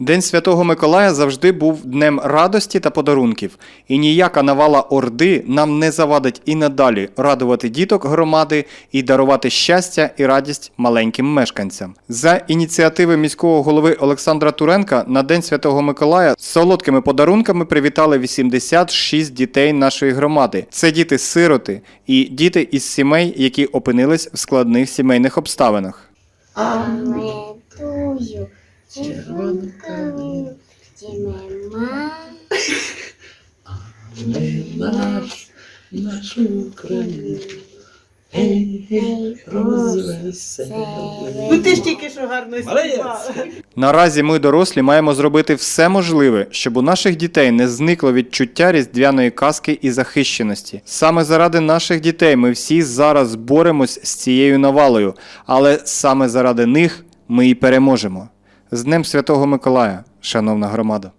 День Святого Миколая завжди був днем радості та подарунків, і ніяка навала орди нам не завадить і надалі радувати діток громади і дарувати щастя і радість маленьким мешканцям. За ініціативи міського голови Олександра Туренка на День Святого Миколая з солодкими подарунками привітали 86 дітей нашої громади. Це діти-сироти і діти із сімей, які опинились в складних сімейних обставинах. Аметую, червонкою, нема. Ми наш, нашу Україну. Ну ти ж тільки що гарно співав. Наразі ми, дорослі, маємо зробити все можливе, щоб у наших дітей не зникло відчуття різдвяної казки і захищеності. Саме заради наших дітей ми всі зараз боремось з цією навалою, але саме заради них ми і переможемо. З Днем Святого Миколая, шановна громада!